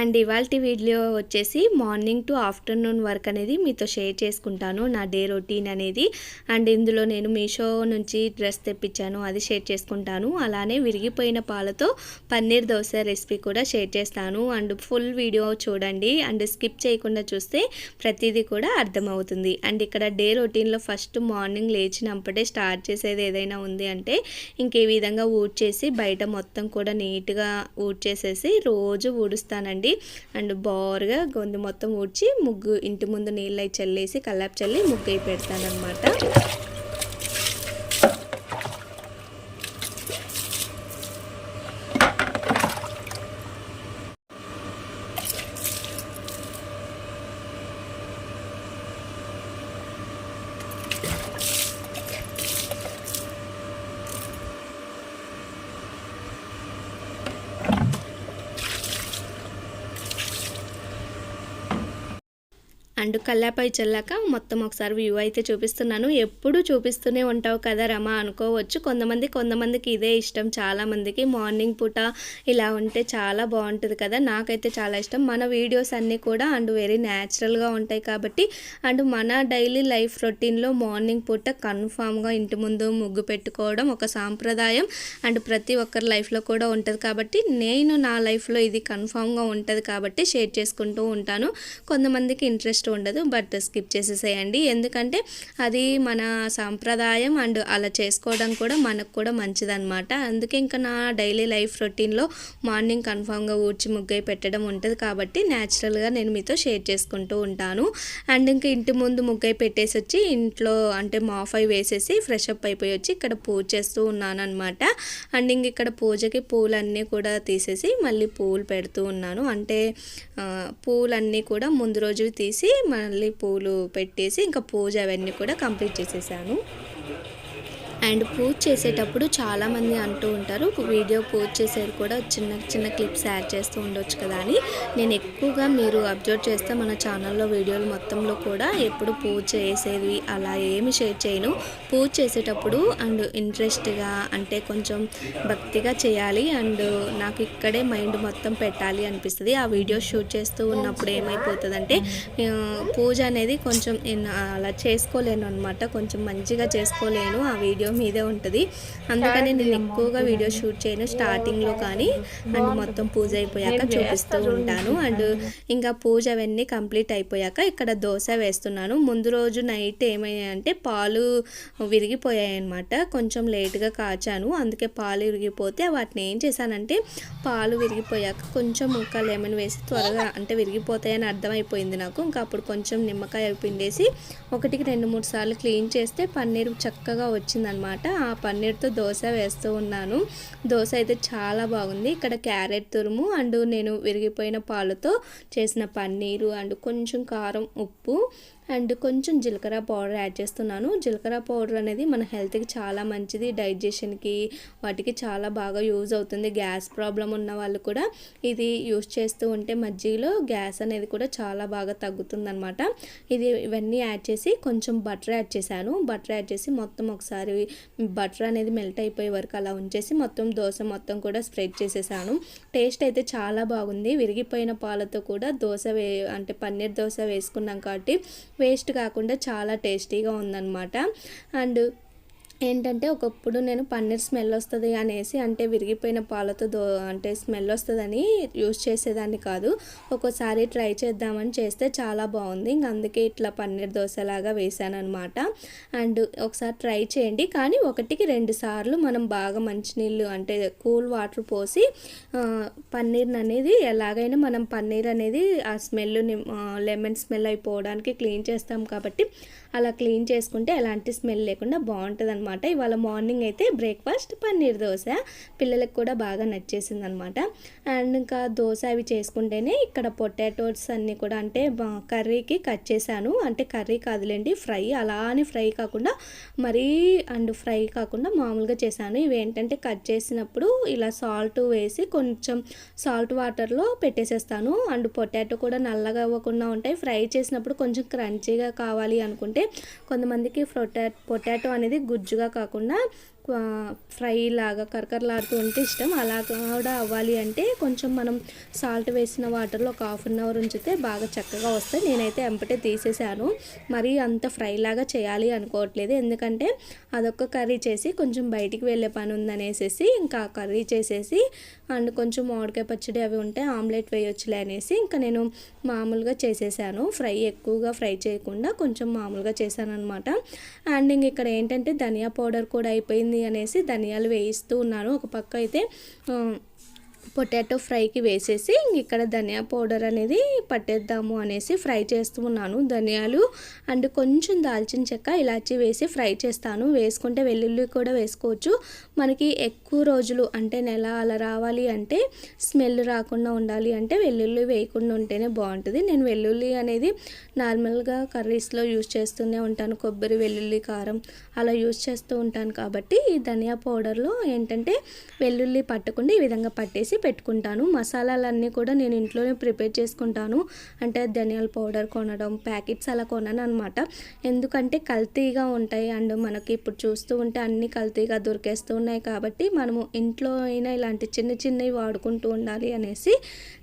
And ఇవాళ video వచ్చేసి morning to afternoon work అనేది మీతో షేర్ చేసుకుంటాను నా డే రొటీన్ అనేది. అండ్ ఇందులో నేను మీషో నుంచి డ్రెస్ తెప్పించాను అది షేర్ చేసుకుంటాను. అలానే విరిగిపోయిన పాలతో పన్నీర్ దోశ రెసిపీ కూడా షేర్ చేస్తాను. అండ్ ఫుల్ వీడియో చూడండి. అండ్ స్కిప్ చేయకుండా చూస్తే ప్రతిదీ కూడా అర్థమవుతుంది. అండ్ ఇక్కడ డే రొటీన్లో ఫస్ట్ మార్నింగ్ లేచినప్పుడే స్టార్ట్ చేసేది ఏదైనా ఉంది అంటే ఇంకే విధంగా ఊడ్చేసి బయట మొత్తం కూడా నీట్గా ఊడ్చేసేసి రోజు ఊడుస్తానండి. అండ్ బోర్గా గొంతు మొత్తం ఊడ్చి ముగ్గు ఇంటి ముందు నీళ్ళు అయి చల్లేసి కల్లాపు చల్లి ముగ్గు అయి పెడతానమాట అండ్ కల్లాపై చల్లాక మొత్తం ఒకసారి వ్యూ అయితే చూపిస్తున్నాను. ఎప్పుడు చూపిస్తూనే ఉంటావు కదా రమ అనుకోవచ్చు. కొంతమంది కొంతమందికి ఇదే ఇష్టం. చాలామందికి మార్నింగ్ పూట ఇలా ఉంటే చాలా బాగుంటుంది కదా. నాకైతే చాలా ఇష్టం. మన వీడియోస్ అన్నీ కూడా అండ్ వెరీ న్యాచురల్గా ఉంటాయి కాబట్టి అండ్ మన డైలీ లైఫ్ రొటీన్లో మార్నింగ్ పూట కన్ఫామ్గా ఇంటి ముందు ముగ్గు పెట్టుకోవడం ఒక సాంప్రదాయం అండ్ ప్రతి ఒక్కరి లైఫ్లో కూడా ఉంటుంది కాబట్టి నేను నా లైఫ్లో ఇది కన్ఫామ్గా ఉంటుంది కాబట్టి షేర్ చేసుకుంటూ ఉంటాను. కొంతమందికి ఇంట్రెస్ట్ ఉండదు బట్ స్కిప్ చేసేసేయండి. ఎందుకంటే అది మన సాంప్రదాయం అండ్ అలా చేసుకోవడం కూడా మనకు కూడా మంచిదన్నమాట. అందుకే ఇంకా నా డైలీ లైఫ్ రొటీన్లో మార్నింగ్ కన్ఫామ్గా ఊడ్చి ముగ్గై పెట్టడం ఉంటుంది కాబట్టి న్యాచురల్గా నేను మీతో షేర్ చేసుకుంటూ ఉంటాను. అండ్ ఇంకా ఇంటి ముందు ముగ్గై పెట్టేసి వచ్చి ఇంట్లో అంటే మాఫ్ అయి వేసేసి ఫ్రెష్ అప్ అయిపోయి వచ్చి ఇక్కడ పూజ చేస్తూ ఉన్నాను అనమాట అండ్ ఇంక ఇక్కడ పూజకి పూలన్నీ కూడా తీసేసి మళ్ళీ పూలు పెడుతూ ఉన్నాను. అంటే పూలన్నీ కూడా ముందు రోజు తీసి మళ్ళీ పూలు పెట్టేసి ఇంకా పూజ అవన్నీ కూడా కంప్లీట్ చేసేసాను. అండ్ పూజ చేసేటప్పుడు చాలామంది అంటూ ఉంటారు వీడియో పూజ చేసేది కూడా చిన్న చిన్న క్లిప్స్ యాడ్ చేస్తూ ఉండొచ్చు కదా అని. నేను ఎక్కువగా మీరు అబ్జర్వ్ చేస్తే మన ఛానల్లో వీడియోలు మొత్తంలో కూడా ఎప్పుడు పూజ చేసేది అలా ఏమి షేర్ చేయను. పూజ చేసేటప్పుడు అండ్ ఇంట్రెస్ట్గా అంటే కొంచెం భక్తిగా చేయాలి అండ్ నాకు ఇక్కడే మైండ్ మొత్తం పెట్టాలి అనిపిస్తుంది. ఆ వీడియో షూట్ చేస్తూ ఉన్నప్పుడు ఏమైపోతుందంటే పూజ అనేది కొంచెం అలా చేసుకోలేను అనమాట కొంచెం మంచిగా చేసుకోలేను ఆ వీడియో మీదే ఉంటుంది. అందుకని నేను ఎక్కువగా వీడియో షూట్ చేయను. స్టార్టింగ్లో కానీ అండ్ మొత్తం పూజ అయిపోయాక చూపిస్తూ ఉంటాను. అండ్ ఇంకా పూజ అవన్నీ కంప్లీట్ అయిపోయాక ఇక్కడ దోశ వేస్తున్నాను. ముందు రోజు నైట్ ఏమయ్యాయంటే పాలు విరిగిపోయాయి అనమాట కొంచెం లేట్గా కాచాను. అందుకే పాలు విరిగిపోతే వాటిని ఏం చేశానంటే పాలు విరిగిపోయాక కొంచెం ఇంకా లెమన్ వేసి త్వరగా అంటే విరిగిపోతాయని అర్థమైపోయింది నాకు. ఇంకా అప్పుడు కొంచెం నిమ్మకాయ పిండేసి ఒకటికి రెండు మూడు సార్లు క్లీన్ చేస్తే పన్నీర్ చక్కగా వచ్చిందనమాట అనమాట ఆ పన్నీర్తో దోశ వేస్తూ ఉన్నాను. దోశ అయితే చాలా బాగుంది. ఇక్కడ క్యారెట్ తురుము అండ్ నేను విరిగిపోయిన పాలతో చేసిన పన్నీరు అండ్ కొంచెం కారం ఉప్పు అండ్ కొంచెం జీలకర్ర పౌడర్ యాడ్ చేస్తున్నాను. జీలకర్ర పౌడర్ అనేది మన హెల్త్కి చాలా మంచిది డైజెషన్కి వాటికి చాలా బాగా యూజ్ అవుతుంది. గ్యాస్ ప్రాబ్లం ఉన్న వాళ్ళు కూడా ఇది యూజ్ చేస్తూ ఉంటే మజ్జిగలో గ్యాస్ అనేది కూడా చాలా బాగా తగ్గుతుందనమాట ఇది ఇవన్నీ యాడ్ చేసి కొంచెం బటర్ యాడ్ చేశాను. బటర్ యాడ్ చేసి మొత్తం ఒకసారి బటర్ అనేది మెల్ట్ అయిపోయే వరకు అలా ఉంచేసి మొత్తం దోశ మొత్తం కూడా స్ప్రెడ్ చేసేసాను. టేస్ట్ అయితే చాలా బాగుంది. విరిగిపోయిన పాలతో కూడా దోశ వే అంటే పన్నీర్ దోశ వేసుకున్నాం కాబట్టి వేస్ట్ కాకుండా చాలా టేస్టీగా ఉందన్నమాట. అండ్ ఏంటంటే ఒకప్పుడు నేను పన్నీర్ స్మెల్ వస్తుంది అనేసి అంటే విరిగిపోయిన పాలతో దో అంటే స్మెల్ వస్తుందని యూజ్ చేసేదాన్ని కాదు. ఒక్కోసారి ట్రై చేద్దామని చేస్తే చాలా బాగుంది. ఇంక అందుకే ఇట్లా పన్నీర్ దోశలాగా వేసాను అనమాట అండ్ ఒకసారి ట్రై చేయండి. కానీ ఒకటికి రెండు సార్లు మనం బాగా మంచినీళ్ళు అంటే కూల్ వాటర్ పోసి పన్నీర్ అనేది ఎలాగైనా మనం పన్నీర్ అనేది ఆ స్మెల్ లెమన్ స్మెల్ అయిపోవడానికి క్లీన్ చేస్తాం కాబట్టి అలా క్లీన్ చేసుకుంటే ఎలాంటి స్మెల్ లేకుండా బాగుంటుంది అనమాట ఇవాళ మార్నింగ్ అయితే బ్రేక్ఫాస్ట్ పన్నీర్ దోశ. పిల్లలకు కూడా బాగా నచ్చేసింది అనమాట అండ్ ఇంకా దోశ అవి చేసుకుంటేనే ఇక్కడ పొటాటోస్ అన్నీ కూడా అంటే కర్రీకి కట్ చేశాను. అంటే కర్రీ కాదులేండి ఫ్రై. అలా అని ఫ్రై కాకుండా మరీ అండ్ ఫ్రై కాకుండా మామూలుగా చేశాను. ఇవి ఏంటంటే కట్ చేసినప్పుడు ఇలా సాల్ట్ వేసి కొంచెం సాల్ట్ వాటర్లో పెట్టేసేస్తాను. అండ్ పొటాటో కూడా నల్లగా అవ్వకుండా ఉంటాయి. ఫ్రై చేసినప్పుడు కొంచెం క్రంచీగా కావాలి అనుకుంటే కొంతమందికి పొటా పొటాటో అనేది గుజ్జు గుజ్జుగా కాకుండా ఫ్రై లాగా కరకరలాడుతూ ఉంటే ఇష్టం. అలా కూడా అవ్వాలి అంటే కొంచెం మనం సాల్ట్ వేసిన వాటర్లో ఒక హాఫ్ అన్ అవర్ ఉంచితే బాగా చక్కగా వస్తాయి. నేనైతే ఎంపటే తీసేసాను మరీ అంత ఫ్రై లాగా చేయాలి అనుకోవట్లేదు. ఎందుకంటే అదొక కర్రీ చేసి కొంచెం బయటికి వెళ్ళే పని ఉందనేసి ఇంకా ఆ కర్రీ చేసేసి అండ్ కొంచెం మామిడికాయ పచ్చడి అవి ఉంటే ఆమ్లెట్ వేయొచ్చులే అనేసి ఇంకా నేను మామూలుగా చేసేసాను. ఫ్రై ఎక్కువగా ఫ్రై చేయకుండా కొంచెం మామూలుగా చేశాను అనమాట అండ్ ఇంక ఇక్కడ ఏంటంటే ధనియా పౌడర్ కూడా అయిపోయింది. అనేసి ధనియాలు వేయిస్తూ ఉన్నాను ఒక పక్క అయితే ఆ, పొటాటో ఫ్రైకి వేసేసి ఇక్కడ ధనియా పౌడర్ అనేది పట్టేద్దాము అనేసి ఫ్రై చేస్తూ ఉన్నాను. ధనియాలు అండ్ కొంచెం దాల్చిన చెక్క ఇలాచి వేసి ఫ్రై చేస్తాను. వేసుకుంటే వెల్లుల్లి కూడా వేసుకోవచ్చు. మనకి ఎక్కువ రోజులు అంటే నెల అలా రావాలి అంటే స్మెల్ రాకుండా ఉండాలి అంటే వెల్లుల్లి వేయకుండా ఉంటేనే బాగుంటుంది. నేను వెల్లుల్లి అనేది నార్మల్గా కర్రీస్లో యూజ్ చేస్తూనే ఉంటాను. కొబ్బరి వెల్లుల్లి కారం అలా యూజ్ చేస్తూ ఉంటాను కాబట్టి ఈ ధనియా పౌడర్లో ఏంటంటే వెల్లుల్లి పట్టకుండా ఈ విధంగా పట్టేసి పెట్టుకుంటాను. మసాలాలన్నీ కూడా నేను ఇంట్లోనే ప్రిపేర్ చేసుకుంటాను. అంటే ధనియాల పౌడర్ కొనడం ప్యాకెట్స్ అలా కొనను అనమాట ఎందుకంటే కల్తీగా ఉంటాయి. అండ్ మనకి ఇప్పుడు చూస్తూ ఉంటే అన్నీ కల్తీగా దొరికేస్తూ ఉన్నాయి కాబట్టి మనము ఇంట్లో అయినా ఇలాంటి చిన్న చిన్నవి వాడుకుంటూ ఉండాలి అనేసి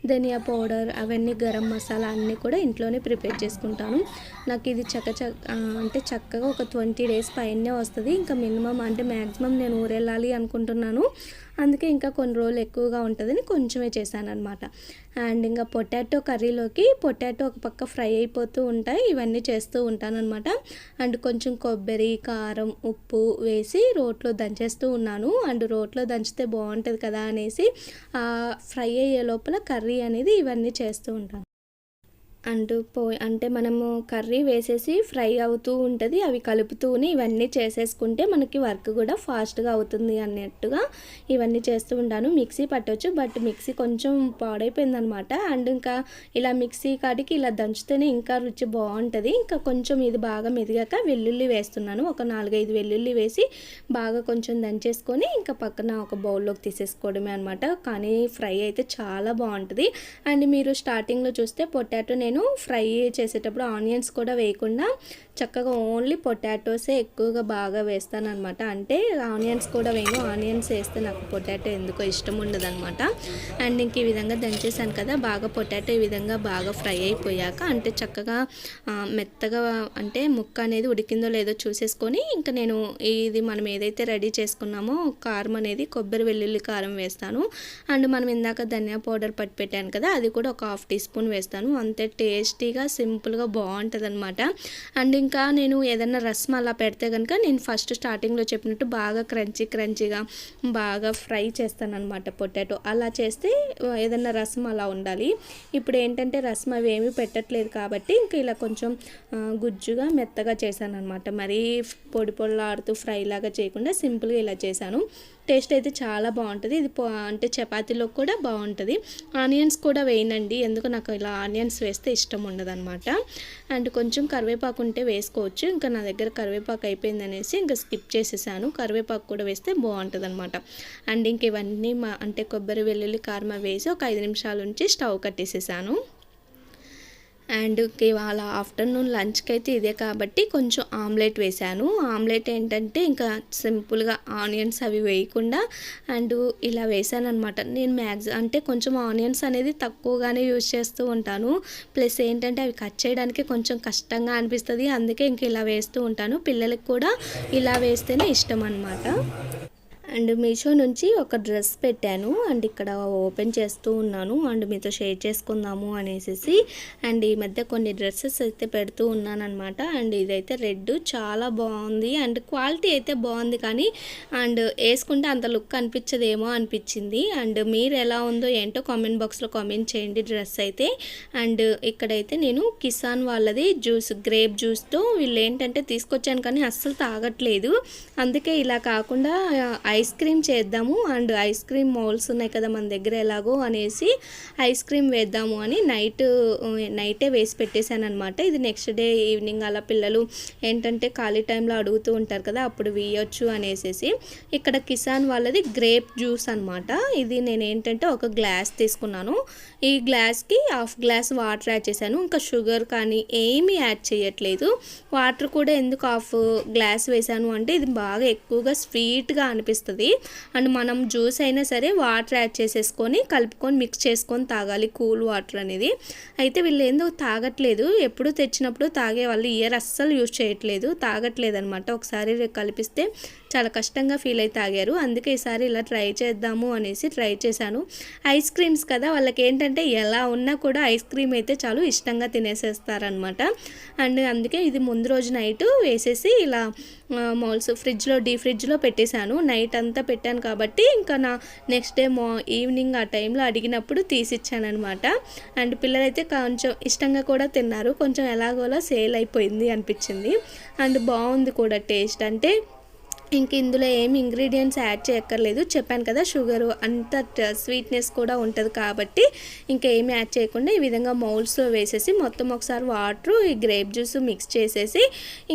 ధనియా పౌడర్ అవన్నీ గరం మసాలా అన్నీ కూడా ఇంట్లోనే ప్రిపేర్ చేసుకుంటాను. నాకు ఇది చక్క అంటే చక్కగా ఒక ట్వంటీ డేస్ పైనే వస్తుంది. ఇంకా మినిమం అంటే మ్యాక్సిమం నేను ఊరెళ్ళాలి అనుకుంటున్నాను. అందుకే ఇంకా కొన్ని రోజులు ఎక్కువగా ఉంటుందని కొంచెమే చేశాను అనమాట అండ్ ఇంకా పొటాటో కర్రీలోకి పొటాటో ఒక పక్క ఫ్రై అయిపోతూ ఉంటాయి ఇవన్నీ చేస్తూ ఉంటాననమాట అండ్ కొంచెం కొబ్బరి కారం ఉప్పు వేసి రోట్లో దంచేస్తూ ఉన్నాను. అండ్ రోట్లో దంచితే బాగుంటుంది కదా అనేసి ఫ్రై అయ్యే లోపల కర్రీ అనేది ఇవన్నీ చేస్తూ ఉంటాను. అంటూ పో అంటే మనము కర్రీ వేసేసి ఫ్రై అవుతూ ఉంటుంది అవి కలుపుతూనే ఇవన్నీ చేసేసుకుంటే మనకి వర్క్ కూడా ఫాస్ట్గా అవుతుంది అన్నట్టుగా ఇవన్నీ చేస్తూ ఉంటాను. మిక్సీ పట్టవచ్చు బట్ మిక్సీ కొంచెం పాడైపోయింది అనమాట అండ్ ఇంకా ఇలా మిక్సీ కాడికి ఇలా దంచితేనే ఇంకా రుచి బాగుంటుంది. ఇంకా కొంచెం ఇది బాగా మెదిగాక వెల్లుల్లి వేస్తున్నాను. ఒక నాలుగైదు వెల్లుల్లి వేసి బాగా కొంచెం దంచేసుకొని ఇంకా పక్కన ఒక బౌల్లోకి తీసేసుకోవడమే అనమాట కానీ ఫ్రై అయితే చాలా బాగుంటుంది. అండ్ మీరు స్టార్టింగ్లో చూస్తే పొటాటో నేను నేను ఫ్రై చేసేటప్పుడు ఆనియన్స్ కూడా వేయకుండా చక్కగా ఓన్లీ పొటాటోసే ఎక్కువగా బాగా వేస్తాను అనమాట అంటే ఆనియన్స్ కూడా వేయను ఆనియన్స్ వేస్తే నాకు పొటాటో ఎందుకో ఇష్టం ఉండదు అనమాట అండ్ ఇంక ఈ విధంగా దంచేసాను కదా బాగా పొటాటో ఈ విధంగా బాగా ఫ్రై అయిపోయాక అంటే చక్కగా మెత్తగా అంటే ముక్క అనేది ఉడికిందో లేదో చూసేసుకొని ఇంకా నేను ఇది మనం ఏదైతే రెడీ చేసుకున్నామో కారం అనేది కొబ్బరి వెల్లుల్లి కారం వేస్తాను. అండ్ మనం ఇందాక ధనియా పౌడర్ పట్టి పెట్టాను కదా అది కూడా ఒక హాఫ్ టీ స్పూన్ వేస్తాను. అంతే టేస్టీగా సింపుల్గా బాగుంటుంది అనమాట అండ్ ఇంకా నేను ఏదైనా రసం అలా పెడితే కనుక నేను ఫస్ట్ స్టార్టింగ్లో చెప్పినట్టు బాగా క్రంచీ క్రంచీగా బాగా ఫ్రై చేస్తాను అనమాట పొటాటో. అలా చేస్తే ఏదైనా రసం అలా ఉండాలి. ఇప్పుడు ఏంటంటే రసం అవి ఏమీ పెట్టట్లేదు కాబట్టి ఇంకా ఇలా కొంచెం గుజ్జుగా మెత్తగా చేశాను అనమాట మరీ పొడి పొడిలాడుతూ ఫ్రై లాగా చేయకుండా సింపుల్గా ఇలా చేశాను. టేస్ట్ అయితే చాలా బాగుంటుంది. ఇది పో- అంటే చపాతీలో కూడా బాగుంటుంది. ఆనియన్స్ కూడా వేయనండి ఎందుకు నాకు ఇలా ఆనియన్స్ వేస్తే ఇష్టం ఉండదు అనమాట అండ్ కొంచెం కరివేపాకు ఉంటే వేసుకోవచ్చు. ఇంకా నా దగ్గర కరివేపాకు అయిపోయింది అనేసి ఇంకా స్కిప్ చేసేసాను. కరివేపాకు కూడా వేస్తే బాగుంటుంది అనమాట అండ్ ఇంక ఇవన్నీ మా అంటే కొబ్బరి వెల్లుల్లి కారం వేసి ఒక ఐదు నిమిషాల నుంచి స్టవ్ కట్టేసేసాను. అండ్ ఇవాళ ఆఫ్టర్నూన్ లంచ్కి అయితే ఇదే కాబట్టి కొంచెం ఆమ్లెట్ వేశాను ఆమ్లెట్ ఏంటంటే ఇంకా సింపుల్గా ఆనియన్స్ అవి వేయకుండా అండ్ ఇలా వేసాను అనమాట నేను మ్యాక్స్ అంటే కొంచెం ఆనియన్స్ అనేది తక్కువగానే యూజ్ చేస్తూ ఉంటాను. ప్లస్ ఏంటంటే అవి కట్ చేయడానికి కొంచెం కష్టంగా అనిపిస్తుంది. అందుకే ఇంక ఇలా వేస్తూ ఉంటాను. పిల్లలకి కూడా ఇలా వేస్తేనే ఇష్టం అనమాట అండ్ మీషో నుంచి ఒక డ్రెస్ పెట్టాను. అండ్ ఇక్కడ ఓపెన్ చేస్తూ ఉన్నాను. అండ్ మీతో షేర్ చేసుకుందాము అనేసి అండ్ ఈ మధ్య కొన్ని డ్రెస్సెస్ అయితే పెడుతూ ఉన్నాను అనమాట అండ్ ఇదైతే రెడ్. చాలా బాగుంది. అండ్ క్వాలిటీ అయితే బాగుంది కానీ అండ్ వేసుకుంటే అంత లుక్ అనిపించదేమో అనిపించింది. అండ్ మీరు ఎలా ఉందో ఏంటో కామెంట్ బాక్స్లో కామెంట్ చేయండి డ్రెస్ అయితే. అండ్ ఇక్కడైతే నేను కిసాన్ వాళ్ళది జ్యూస్ గ్రేప్ జ్యూస్తో వీళ్ళు ఏంటంటే తీసుకొచ్చాను కానీ అస్సలు తాగట్లేదు. అందుకే ఇలా కాకుండా ఐ ఐస్ క్రీమ్ చేద్దాము అండ్ ఐస్ క్రీమ్ మోల్స్ ఉన్నాయి కదా మన దగ్గర ఎలాగో అనేసి ఐస్ క్రీమ్ వేద్దాము అని నైట్ నైటే వేసి పెట్టేశాను అనమాట ఇది నెక్స్ట్ డే ఈవినింగ్ అలా పిల్లలు ఏంటంటే ఖాళీ టైంలో అడుగుతూ ఉంటారు కదా అప్పుడు వేయొచ్చు అనేసి ఇక్కడ కిసాన్ వాళ్ళది గ్రేప్ జ్యూస్ అనమాట ఇది నేను ఏంటంటే ఒక గ్లాస్ తీసుకున్నాను. ఈ గ్లాస్కి హాఫ్ గ్లాస్ వాటర్ యాడ్ చేశాను. ఇంకా షుగర్ కానీ ఏమీ యాడ్ చేయట్లేదు. వాటర్ కూడా ఎందుకు హాఫ్ గ్లాస్ వేసాను అంటే ఇది బాగా ఎక్కువగా స్వీట్గా అనిపిస్తుంది. అండ్ మనం జ్యూస్ అయినా సరే వాటర్ యాడ్ చేసేసుకొని కలుపుకొని మిక్స్ చేసుకొని తాగాలి కూల్ వాటర్ అనేది. అయితే వీళ్ళు ఏందో తాగట్లేదు. ఎప్పుడు తెచ్చినప్పుడు తాగే వాళ్ళు ఇయర్ అస్సలు యూజ్ చేయట్లేదు. తాగట్లేదు అనమాట ఒకసారి కలిపిస్తే చాలా కష్టంగా ఫీల్ అయి తాగారు. అందుకే ఈసారి ఇలా ట్రై చేద్దాము అనేసి ట్రై చేశాను. ఐస్ క్రీమ్స్ కదా వాళ్ళకి ఏంటంటే ఎలా ఉన్నా కూడా ఐస్ క్రీమ్ అయితే చాలు ఇష్టంగా తినేసేస్తారనమాట అండ్ అందుకే ఇది ముందు రోజు నైట్ వేసేసి ఇలా మౌల్స్ ఫ్రిడ్జ్లో డీ ఫ్రిడ్జ్లో పెట్టేశాను. నైట్ అంతా పెట్టాను కాబట్టి ఇంకా నా నెక్స్ట్ డే మా ఈవినింగ్ ఆ టైంలో అడిగినప్పుడు తీసిచ్చానమాట అండ్ పిల్లలైతే కొంచెం ఇష్టంగా కూడా తిన్నారు. కొంచెం ఎలాగోలా సేల్ అయిపోయింది అనిపించింది. అండ్ బాగుంది కూడా టేస్ట్. అంటే ఇంక ఇందులో ఏమి ఇంగ్రీడియంట్స్ యాడ్ చేయక్కర్లేదు. చెప్పాను కదా షుగరు అంత స్వీట్నెస్ కూడా ఉంటుంది కాబట్టి ఇంకా ఏమి యాడ్ చేయకుండా ఈ విధంగా మౌల్స్లో వేసేసి మొత్తం ఒకసారి వాటర్ ఈ గ్రేప్ జ్యూస్ మిక్స్ చేసేసి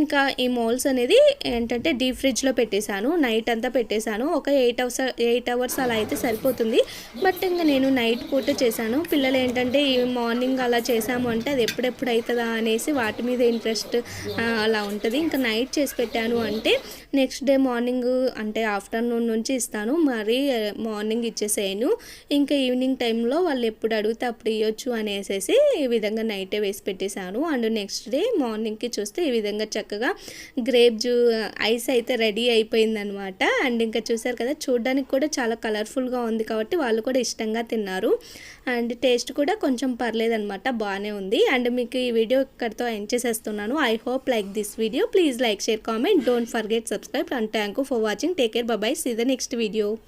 ఇంకా ఈ మౌల్స్ అనేది ఏంటంటే డీప్ ఫ్రిడ్జ్లో పెట్టేశాను. నైట్ అంతా పెట్టేశాను. ఒక ఎయిట్ అవర్స్ ఎయిట్ అవర్స్ అలా అయితే సరిపోతుంది. బట్ ఇంకా నేను నైట్ పూట చేశాను. పిల్లలు ఏంటంటే ఈ మార్నింగ్ అలా చేసాము అంటే అది ఎప్పుడెప్పుడు అవుతుందా అనేసి వాటి మీద ఇంట్రెస్ట్ అలా ఉంటుంది. ఇంకా నైట్ చేసి పెట్టాను అంటే నెక్స్ట్ డే మార్నింగ్ అంటే ఆఫ్టర్నూన్ నుంచి ఇస్తాను. మరి మార్నింగ్ ఇచ్చేసేయను. ఇంకా ఈవినింగ్ టైంలో వాళ్ళు ఎప్పుడు అడిగితే అప్పుడు ఇవ్వచ్చు అనేసి ఈ విధంగా నైటే వేసి పెట్టేశాను. అండ్ నెక్స్ట్ డే మార్నింగ్కి చూస్తే ఈ విధంగా చక్కగా గ్రేప్ జ్యూ ఐస్ అయితే రెడీ అయిపోయిందనమాట. అండ్ ఇంకా చూసారు కదా చూడడానికి కూడా చాలా కలర్ఫుల్గా ఉంది కాబట్టి వాళ్ళు కూడా ఇష్టంగా తిన్నారు. అండ్ టేస్ట్ కూడా కొంచెం పర్లేదనమాట బాగానే ఉంది. అండ్ మీకు ఈ వీడియో ఇక్కడితో ఎండ్ చేసేస్తున్నాను. I hope like this video. Please like share comment. Don't forget subscribe and Thank you for watching. Take care. Bye bye. See the next video.